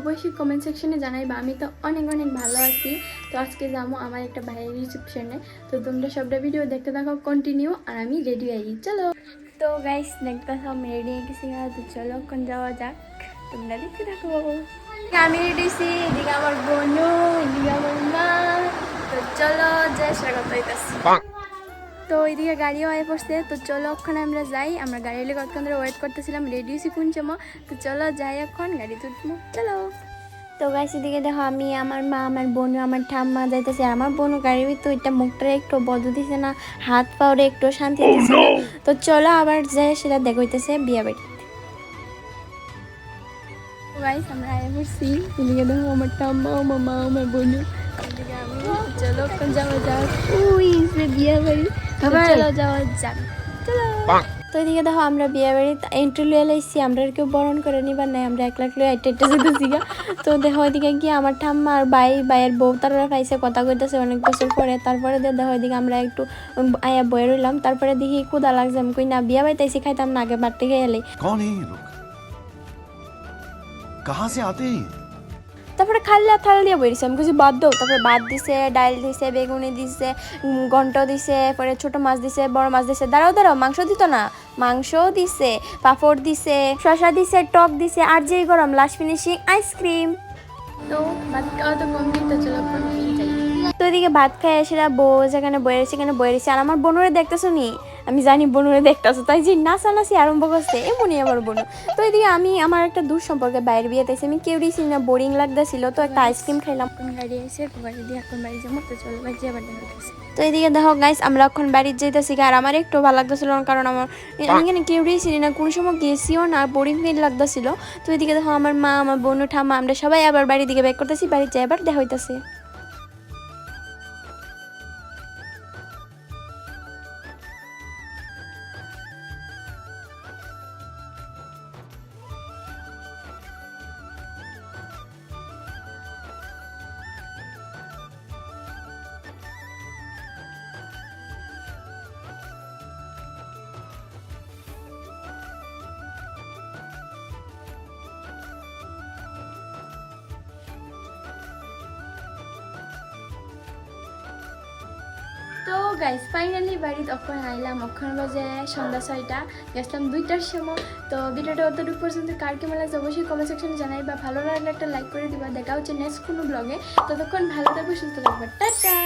অবশ্যই কমেন্ট সেকশনে জানাইবা। আমি তো অনেক অনেক ভালো আছি। তো আজকে যাব আমার একটা ভাইয়ের রিসেপশনে তো তোমরা সবটা ভিডিও দেখতে থাকো কন্টিনিউ আর আমি রেডি হয়ে চলো। তো গাইস দেখতে আমি রেডি হয়ে গেছি চলো, এখন যাওয়া যাক। তোমরা দেখতে থাকো। আমি এদিকে আমার বোনও এদিকে আমার মা। তো চলো জয় স্বাগত হইতেছি। তো ওইদিকে গাড়িও হয়ে পড়ছে তো চলো ওখানে আমরা যাই। আমরা গাড়ি হলে কতক্ষণ ধরে ওয়েট করতেছিলাম রেডি হয়েছি কোন সময়। তো চলো যাই এখন গাড়ি তুলবো। চলো। তো গাছ এদিকে দেখো আমি আমার মা আমার বোন আমার ঠাম্মা যাইতেছে। আমার বোন গাড়ির ভিতর এটা মুখটা একটু বদ দিছে না হাত পাওয়ারে একটু শান্তি দিছে না। তো চলো আবার যাই সেটা দেখা হইতেছে বিয়া বাড়ি গাইস আমরা আয় পড়ছি এদিকে দেখো আমার ঠাম্মা আমার মা আমার বোন এদিকে চলো এখন যাওয়া যাক। ওই সে বিয়া বাড়ি চলো যাওয়া যাক। চলো। তো এদিকে দেখো আমরা বিয়ে বাড়ি এন্ট্রি লিয়ে লাইছি আমরা আর কেউ বরণ করে নিবার নাই আমরা এক লাখ লিয়ে আইটে আইটে যেতেছি গা। তো দেখো ওইদিকে গিয়ে আমার ঠাম্মা আর ভাই ভাইয়ের বউ তারা পাইছে কথা কইতেছে অনেক বছর পরে। তারপরে দেখো ওইদিকে আমরা একটু আয়া বয়ে রইলাম। তারপরে দেখি ক্ষুদা লাগছে আমি কই না বিয়া বাড়িতে এসে খাইতাম না আগে বাড়তে গিয়ে कहाँ से आते हैं ये? তারপরে খাল্লা থাল দিয়ে বইছে আমি কিছু বাদ দাও তারপরে ভাত দিছে ডাল দিছে বেগুনি দিছে উম, ঘন্ট দিছে পরে ছোট মাছ দিছে বড় মাছ দিছে দাঁড়াও দাঁড়াও মাংস দিত না মাংসও দিছে পাঁপড় দিছে শশা দিছে টক দিছে আর যেই গরম লাস্ট ফিনিশিং আইসক্রিম তো ভাত খাওয়া তো কমপ্লিট তো চলো এখন যাই তো এদিকে ভাত খাই সেটা বউ যেখানে বয়ে রয়েছে এখানে বয়ে রয়েছে আর আমার বোনুরে দেখতেছো নি আমি জানি বোনুরে দেখতেছো তাই যে নাচানাচি আরম্ভ করছে এমনই আমার বোনু। তো এদিকে আমি আমার একটা দূর সম্পর্কে বাইরে বিয়ে তাইছি আমি কেউ দিয়েছি না বোরিং লাগতেছিল তো একটা আইসক্রিম খাইলাম। গাড়ি এসে দিয়ে এখন বাড়ি যাব তো চলো বাড়ি আবার তো এদিকে দেখো গাইস আমরা এখন বাড়ি যেতেছি আর আমার একটু ভালো লাগতেছিল না কারণ আমার এখানে কেউ দিয়েছি না কোন সময় গেছিও না বোরিং ফিল লাগতেছিল। তো এদিকে দেখো আমার মা আমার বোনু ঠাম্মা আমরা সবাই আবার বাড়ির দিকে ব্যাক করতেছি বাড়ি যাই আবার দেখা হইতেছে তো গাইজ ফাইনালি বাড়ি তখন আইলাম অক্ষণ বাজে সন্ধ্যা ছয়টা। গেছিলাম দুইটার সময় তো ভিডিওটা অতটুকু পর্যন্ত কার কেমন লাগছে অবশ্যই কমেন্ট সেকশনে জানাই বা ভালো লাগলে একটা লাইক করে দিবা। দেখা হচ্ছে নেক্সট কোনো ব্লগে ততক্ষণ ভালো থাকবে সুস্থ থাকবে টাটা